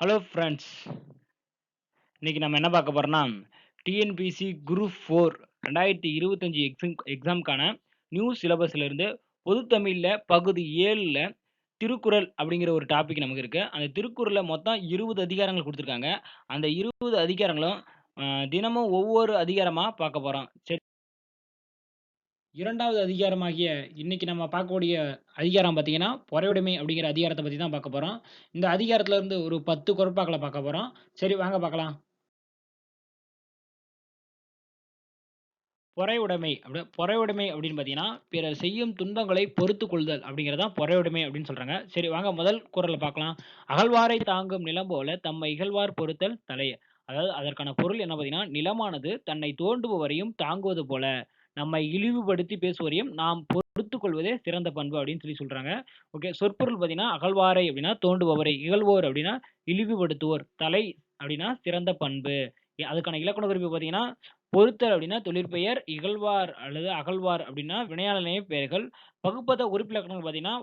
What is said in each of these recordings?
Hello friends இன்றைக்கி நம்ம என்ன பார்க்க போகிறோம்னா டிஎன்பிசி குரூப் ஃபோர் ரெண்டாயிரத்தி இருபத்தஞ்சி எக்ஸாம் எக்ஸாமுக்கான நியூ சிலபஸ்லேருந்து பொதுத்தமிழில் பொது தமிழில் பகுதி ஏழில் திருக்குறள் அப்படிங்கிற ஒரு டாபிக் நமக்கு இருக்குது அந்த திருக்குறளில் மொத்தம் இருபது அதிகாரங்கள் கொடுத்துருக்காங்க. அந்த இருபது அதிகாரங்களும் தினமும் ஒவ்வொரு அதிகாரமாக பார்க்க போகிறோம் சரி இரண்டாவது அதிகாரமாகிய இன்னைக்கு நம்ம பார்க்கக்கூடிய அதிகாரம் பார்த்தீங்கன்னா பொறையுடைமை அப்படிங்கிற அதிகாரத்தை பற்றி தான் பார்க்க போகிறோம் இந்த அதிகாரத்துல இருந்து ஒரு பத்து குறைப்பாக்களை பார்க்க போகிறோம் சரி வாங்க பார்க்கலாம். பொறையுடைமை அப்படி பொறையுடைமை அப்படின்னு பார்த்தீங்கன்னா பிறர் செய்யும் துன்பங்களை பொறுத்து கொள்தல் அப்படிங்கிறதான் பொறையுடைமை அப்படின்னு சொல்கிறாங்க சரி வாங்க முதல் குரலை பார்க்கலாம். அகழ்வாரை தாங்கும் நிலம் போல தம்மை இகழ்வார் பொறுத்தல் தலைய. அதாவது அதற்கான பொருள் என்ன பார்த்தீங்கன்னா நிலமானது தன்னை தோண்டுபவரையும் தாங்குவது போல. நம்மை இழிவுபடுத்தி பேசுவதையும் நாம் பொறுத்து கொள்வதே சிறந்த பண்பு அப்படின்னு சொல்லி சொல்றாங்க. ஓகே சொற்பொருள் பார்த்தீங்கன்னா அகழ்வாரை அப்படின்னா தோண்டுபவரை இகழ்வோர் அப்படின்னா இழிவுபடுத்துவோர் தலை அப்படின்னா சிறந்த பண்பு. அதுக்கான இலக்கண குறிப்பு பார்த்தீங்கன்னா பொருத்தல் அப்படின்னா தொழிற்பெயர் இகழ்வார் அல்லது அகழ்வார் அப்படின்னா வினையாளனைய பெயர்கள். பகுப்பத உறுப்பிலக்கணங்கள் பார்த்தீங்கன்னா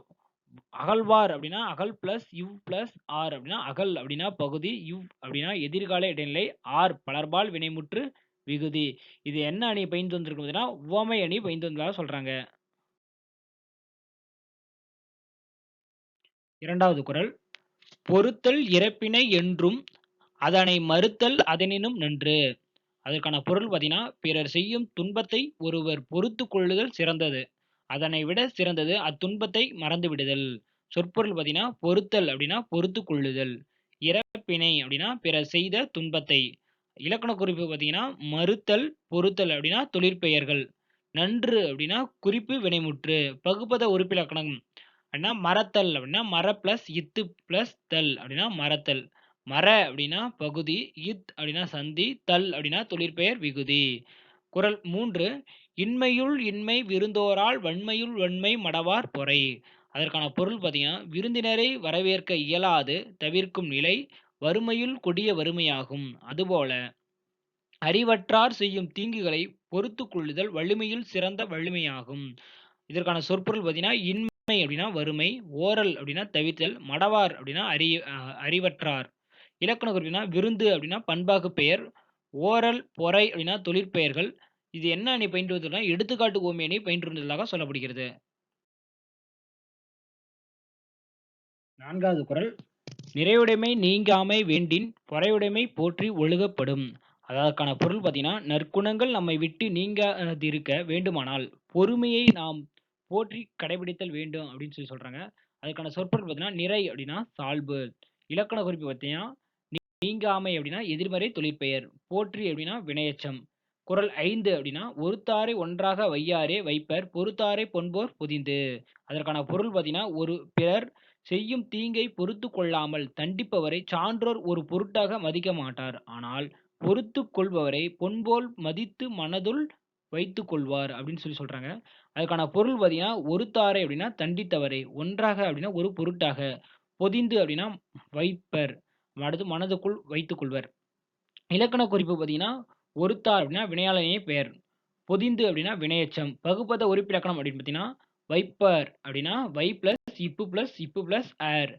அகழ்வார் அப்படின்னா அகல் பிளஸ் இவ் பிளஸ் ஆர் அப்படின்னா அகல் அப்படின்னா பகுதி இவ் அப்படின்னா எதிர்கால இடைநிலை ஆர் பலர்பால் வினைமுற்று விகுதி. இது என்ன அணி பயின்று வந்திருக்கு பார்த்தீங்கன்னா உவமை அணி பயின்று வந்ததாக சொல்கிறாங்க இரண்டாவது குரல். பொறுத்தல் இறப்பினை என்றும் அதனை மறுத்தல் அதனினும் நன்று. அதற்கான பொருள் பார்த்தீங்கன்னா பிறர் செய்யும் துன்பத்தை ஒருவர் பொறுத்து கொள்ளுதல் சிறந்தது. அதனை விட சிறந்தது அத்துன்பத்தை மறந்து விடுதல். சொற்பொருள் பார்த்தீங்கன்னா பொறுத்தல் அப்படின்னா பொறுத்து கொள்ளுதல். இறப்பினை அப்படின்னா பிறர் செய்த துன்பத்தை. இலக்கண குறிப்பு பார்த்தீங்கன்னா மறுத்தல் பொறுத்தல் அப்படின்னா தொழிற்பெயர்கள். நன்று அப்படின்னா குறிப்பு வினைமுற்று பகுப்பத உறுப்பிலக்கணம் அப்படின்னா மரத்தல் அப்படின்னா மர பிளஸ் இத்து பிளஸ் தல் அப்படின்னா மரத்தல் மர அப்படின்னா பகுதி இத் அப்படின்னா சந்தி தல் அப்படின்னா தொழிற்பெயர் விகுதி. குறள் மூன்று இன்மையுள் இன்மை விருந்தோரால் வன்மையுள் வன்மை மடவார் பொறை. அதற்கான பொருள் பார்த்தீங்கன்னா விருந்தினரை வரவேற்க இயலாது தவிர்க்கும் நிலை வறுமையுள் கொடிய வறுமையாகும். அதுபோல அறிவற்றார் செய்யும் தீங்குகளை பொறுத்து கொள்ளுதல் வலிமையில் சிறந்த வலிமையாகும். இதற்கான சொற்பொருள் பார்த்தீங்கன்னா இன்மை அப்படின்னா வறுமை ஓரல் அப்படின்னா தவிர்த்தல் மடவார் அப்படின்னா அறி அறிவற்றார். இலக்கண குறிப்பினா விருந்து அப்படின்னா பண்பாகு பெயர் ஓரல் பொறை அப்படின்னா தொழிற்பெயர்கள் இது என்ன அணி பயின்றுவதுனா எடுத்துக்காட்டு ஓமி அணி பயின்றுவதாக சொல்லப்படுகிறது. நான்காவது குரல் நிறையுடைமை நீங்காமை வேண்டின் பொறையுடைமை போற்றி ஒழுகப்படும். அதற்கான பொருள் பார்த்தீங்கன்னா நற்குணங்கள் நம்மை விட்டு நீங்காதிருக்க வேண்டுமானால் பொறுமையை நாம் போற்றி கடைபிடித்தல் வேண்டும் அப்படின்னு சொல்லி சொல்கிறாங்க அதுக்கான சொற்பொருள் பார்த்தீங்கன்னா நிறை அப்படின்னா சால்பு. இலக்கண குறிப்பு பார்த்தீங்கன்னா நீங்காமை அப்படின்னா எதிர்மறை தொழிற்பெயர். போற்றி அப்படின்னா வினையச்சம். குரல் ஐந்து அப்படின்னா ஒருத்தாரை ஒன்றாக வையாரே வைப்பர் பொறுத்தாரை பொன்போர் பொதிந்து. அதற்கான பொருள் பார்த்தீங்கன்னா ஒரு பிறர் செய்யும் தீங்கை பொறுத்து கொள்ளாமல் தண்டிப்பவரை சான்றோர் ஒரு பொருட்டாக மதிக்க மாட்டார். ஆனால் பொறுத்து கொள்பவரை பொன்போல் மதித்து மனதுள் வைத்து கொள்வார் அப்படின்னு சொல்லி சொல்றாங்க. அதுக்கான பொருள் பார்த்தீங்கன்னா ஒருத்தாரை அப்படின்னா தண்டித்தவரை ஒன்றாக அப்படின்னா ஒரு பொருட்டாக பொதிந்து அப்படின்னா வைப்பர் அடுத்து மனதுக்குள் வைத்துக் கொள்வர். இலக்கண குறிப்பு பார்த்தீங்கன்னா ஒருத்தார் அப்படின்னா வினையாளனே பெயர் பொதிந்து அப்படின்னா வினையச்சம் பகுப்பத உறுப்பிலக்கணம் அப்படின்னு பார்த்தீங்கன்னா வைப்பர் அப்படின்னா வை பிளஸ் இப்பு பிளஸ் இப்பு பிளஸ் ஆர்.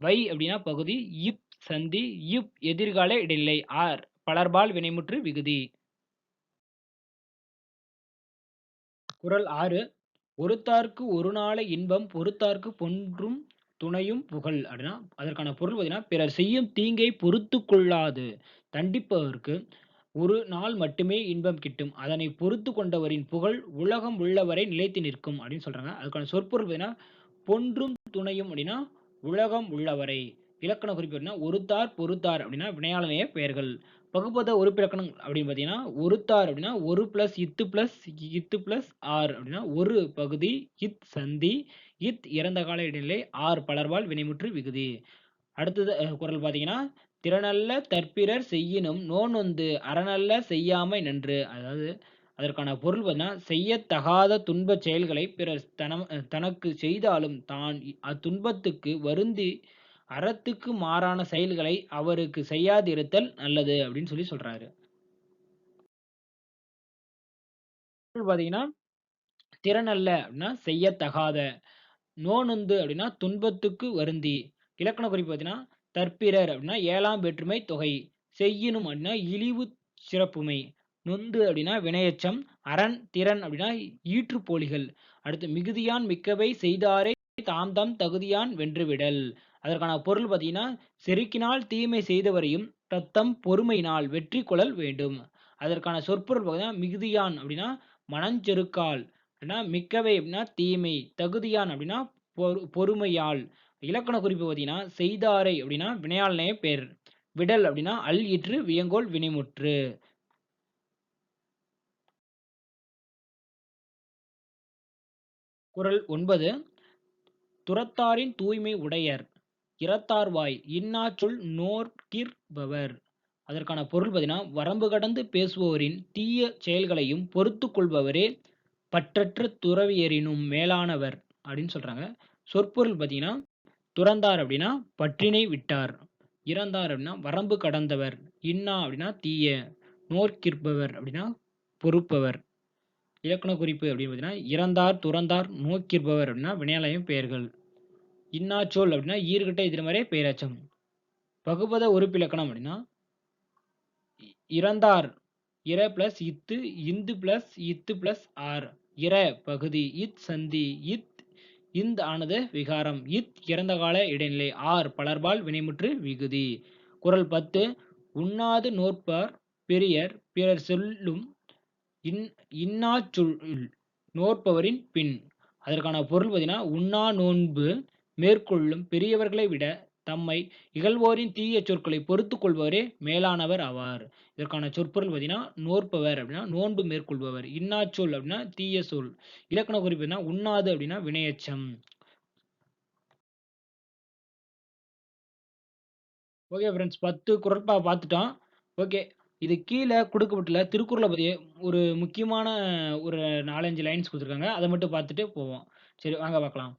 வை அப்படின்னா பகுதி இப் சந்தி இப் எதிர்கால இடைநிலை ஆர். பலர்பால் வினைமுற்று விகுதி. குரல் ஆறு. ஒருத்தார்க்கு ஒரு நாள இன்பம் பொறுத்தார்க்கு பொன்றும் துணையும் புகழ் அப்படின்னா அதற்கான பொருள் பார்த்தீங்கன்னா பிறர் செய்யும் தீங்கை பொறுத்து கொள்ளாது தண்டிப்பவருக்கு ஒரு நாள் மட்டுமே இன்பம் கிட்டும். அதனை பொறுத்து கொண்டவரின் புகழ் உலகம் உள்ளவரை நிலைத்து நிற்கும் அப்படின்னு சொல்றாங்க. அதுக்கான சொற்பொருள் பார்த்தீங்கன்னா பொன்றும் துணையும் அப்படின்னா உலகம் உள்ளவரை இலக்கண குறிப்பு அப்படின்னா ஒருத்தார் பொறுத்தார் அப்படின்னா வினையாளனைய பெயர்கள். பகுப்பத ஒரு பிலக்கணம் அப்படின்னு பார்த்தீங்கன்னா ஒருத்தார் அப்படின்னா ஒரு பிளஸ் இத்து பிளஸ் இத்து பிளஸ் ஆர் அப்படின்னா ஒரு பகுதி இத் சந்தி இத் இறந்த கால இடைநிலை ஆர் பலர்வால் வினைமுற்று விகுதி. அடுத்தது குரல் பார்த்தீங்கன்னா திறனல்ல தற்பிறர் செய்யினும் நோனொந்து அறனல்ல செய்யாமை நன்று அதாவது அதற்கான பொருள் பார்த்தீங்கன்னா செய்யத்தகாத துன்பச் செயல்களை பிறர் தனம் தனக்கு செய்தாலும் தான் அத்துன்பத்துக்கு வருந்தி அறத்துக்கு மாறான செயல்களை அவருக்கு செய்யாதிருத்தல் நல்லது அப்படின்னு சொல்லி சொல்றாரு. பார்த்தீங்கன்னா பார்த்தீங்கன்னா திறனல்ல அப்படின்னா செய்யத்தகாத நோனுந்து அப்படின்னா துன்பத்துக்கு வருந்தி இலக்கண குறிப்பு பார்த்தீங்கன்னா தற்பிறர் அப்படின்னா ஏழாம் வேற்றுமை தொகை செய்யினும் அப்படின்னா இழிவு சிறப்புமை நொந்து அப்படின்னா வினையச்சம் அரண் திறன் அப்படின்னா ஈற்றுப்போலிகள். அடுத்து மிகுதியான் மிக்கவை செய்தாரை தாம் தாம் தகுதியான் வென்றுவிடல். அதற்கான பொருள் பார்த்தீங்கன்னா செருக்கினால் தீமை செய்தவரையும் தத்தம் பொறுமையினால் வெற்றி கொள்ளல் வேண்டும். அதற்கான சொற்பொருள் பார்த்தீங்கன்னா மிகுதியான் அப்படின்னா மனஞ்செருக்கால் அப்படின்னா மிக்கவை அப்படின்னா தீமை தகுதியான் அப்படின்னா பொறுமையால். இலக்கண குறிப்பு பார்த்தீங்கன்னா செய்தாரை அப்படின்னா வினையாளனைய பேர். விடல் அப்படின்னா அல் இற்று வியங்கோல் வினைமுற்று. குரல் ஒன்பது. துறத்தாரின் தூய்மை உடையர். இறத்தார்வாய் இன்னாச்சொல் நோர்கிற்பவர் அதற்கான பொருள் பார்த்தீங்கன்னா வரம்பு கடந்து பேசுபவரின் தீய செயல்களையும் பொறுத்து கொள்பவரே பற்றற்ற துறவியரினும் மேலானவர் அப்படின்னு சொல்றாங்க. சொற்பொருள் பார்த்தீங்கன்னா துறந்தார் அப்படின்னா பற்றினை விட்டார். இறந்தார் அப்படின்னா வரம்பு கடந்தவர். இன்னா அப்படின்னா தீய. நோர்க்கிற்பவர் அப்படின்னா பொறுப்பவர். இலக்கண குறிப்பு அப்படின்னு பார்த்தீங்கன்னா இறந்தார் துறந்தார் நோக்கிற்பவர் அப்படின்னா வினையாலயம் பெயர்கள். இன்னாச்சொல் அப்படின்னா ஈர்கிட்ட எதிர்மறை பெயரச்சம். பகுபத உறுப்பிலக்கணம் அப்படின்னா இறந்தார் இர பிளஸ் இத்து இந்து பிளஸ் இத்து பிளஸ் ஆர். இர பகுதி இத் சந்தி இத் இந்த ஆனது விகாரம். இத் இறந்த கால இடைநிலை. ஆர். பலர்பால் வினைமுற்று விகுதி. குரல் பத்து. உண்ணாது நோற்பார் பெரியர் பிறர் சொல்லும் இன் இன்னா சொல் நோற்பவரின் பின். அதற்கான பொருள் பார்த்தீங்கன்னா உண்ணா நோன்பு மேற்கொள்ளும் பெரியவர்களை விட தம்மை இகழ்வோரின் தீய சொற்களை பொறுத்து கொள்பவரே மேலானவர் ஆவார். இதற்கான சொற்பொருள் பார்த்தீங்கன்னா நோற்பவர் அப்படின்னா நோன்பு மேற்கொள்பவர். இன்னாச்சொல் அப்படின்னா தீய சொல். இலக்கண குறிப்பு உண்ணாது அப்படின்னா வினையச்சம். ஓகே ஃப்ரெண்ட்ஸ் பத்து குரட்பா பார்த்துட்டோம் ஓகே இது கீழே கொடுக்கப்பட்டுள்ள திருக்குறளை பற்றி ஒரு முக்கியமான ஒரு நாலஞ்சு லைன்ஸ் கொடுத்துருக்காங்க. அதை மட்டும் பார்த்துட்டு போவோம். சரி வாங்க பார்க்கலாம்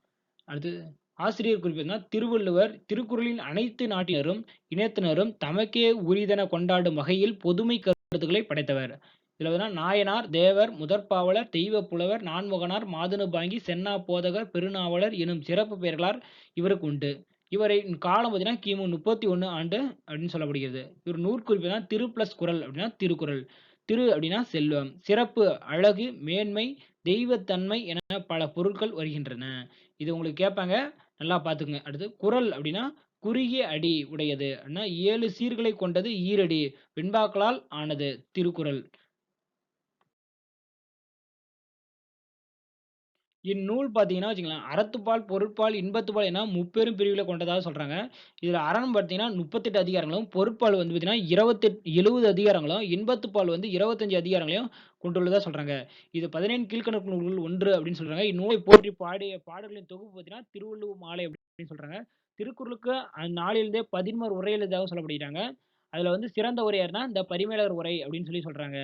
அடுத்து ஆசிரியர் குறிப்பிட்டார் திருவள்ளுவர் திருக்குறளின் அனைத்து நாட்டினரும் இனத்தினரும் தமக்கே உரிதென கொண்டாடும் வகையில் பொதுமை கருத்துக்களை படைத்தவர். இதில் வந்து நாயனார் தேவர் முதற்பாவலர் தெய்வ புலவர் நான்முகனார் மாதுனுபாங்கி சென்னா போதகர் பெருநாவலர் எனும் சிறப்பு பெயர்களால் இவருக்கு உண்டு. இவரை காலம் பார்த்தீங்கன்னா கிமு முப்பத்தி ஒன்று ஆண்டு அப்படின்னு சொல்லப்படுகிறது. இவர் நூற்குறிப்பு தான் திரு பிளஸ் குரல் அப்படின்னா திருக்குறள். திரு அப்படின்னா செல்வம். சிறப்பு அழகு மேன்மை தெய்வத்தன்மை என பல பொருட்கள் வருகின்றன. இது உங்களுக்கு கேட்பாங்க நல்லா பார்த்துக்குங்க. அடுத்து குரல் அப்படின்னா குறுகிய அடி உடையது. அப்படின்னா ஏழு சீர்களை கொண்டது ஈரடி. வெண்பாக்களால் ஆனது திருக்குறள். இந்நூல் பார்த்தீங்கன்னா வச்சுக்கலாம் அறத்துப்பால் பொருட்பால் இன்பத்துப்பால் என முப்பெரும் பிரிவுகளை கொண்டதாக சொல்றாங்க. இதுல அறம் பார்த்தீங்கன்னா முப்பத்தெட்டு அதிகாரங்களும் பொருட்பால் வந்து பார்த்தீங்கன்னா இருபத்தெட்டு எழுபது அதிகாரங்களும் இன்பத்துப்பால் வந்து இருபத்தஞ்சு அதிகாரங்களையும் கொண்டுள்ளதா சொல்றாங்க. இது பதினேழு கீழ்கணக்கு நூல்கள் ஒன்று அப்படின்னு சொல்றாங்க. இந்நூலை போற்றி பாடிய பாடல்களின் தொகுப்பு பார்த்தீங்கன்னா திருவள்ளுவர் மாலை அப்படின்னு சொல்றாங்க. திருக்குறளுக்கு அந்நாளிலிருந்தே பதின்மர் உரை எழுதாக சொல்லப்படுகிறாங்க. அதுல வந்து சிறந்த உரையார்னா இந்த பரிமேலர் உரை அப்படின்னு சொல்லி சொல்றாங்க.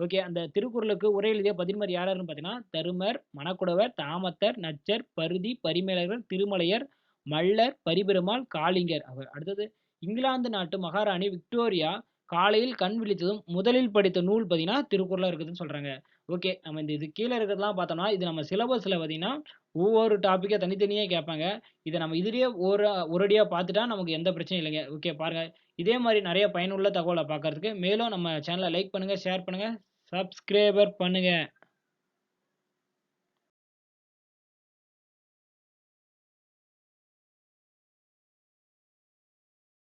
ஓகே அந்த திருக்குறளுக்கு உரை எழுதிய பதின்மர் யாருன்னு பார்த்தீங்கன்னா தருமர் மணக்குடவர் தாமத்தர் நச்சர் பருதி பரிமேலர்கள் திருமலையர் மல்லர் பரிபெருமாள் காளிங்கர் அவர். அடுத்தது இங்கிலாந்து நாட்டு மகாராணி விக்டோரியா காலையில் கண் விழித்ததும் முதலில் படித்த நூல் பார்த்தீங்கன்னா திருக்குறளாக இருக்குதுன்னு சொல்கிறாங்க ஓகே நம்ம இந்த இது கீழே இருக்கிறதுலாம் பார்த்தோம்னா இது நம்ம சிலபஸில் பார்த்தீங்கன்னா ஒவ்வொரு டாப்பிக்கை தனித்தனியாக கேட்பாங்க. இதை நம்ம இதுலேயே ஒரு ஒரடியாக பார்த்துட்டா நமக்கு எந்த பிரச்சனையும் இல்லைங்க. ஓகே பாருங்கள் இதே மாதிரி நிறைய பயனுள்ள தகவலை பார்க்கறதுக்கு மேலும் நம்ம சேனலை லைக் பண்ணுங்கள் ஷேர் பண்ணுங்கள் சப்ஸ்கிரைபர் பண்ணுங்கள்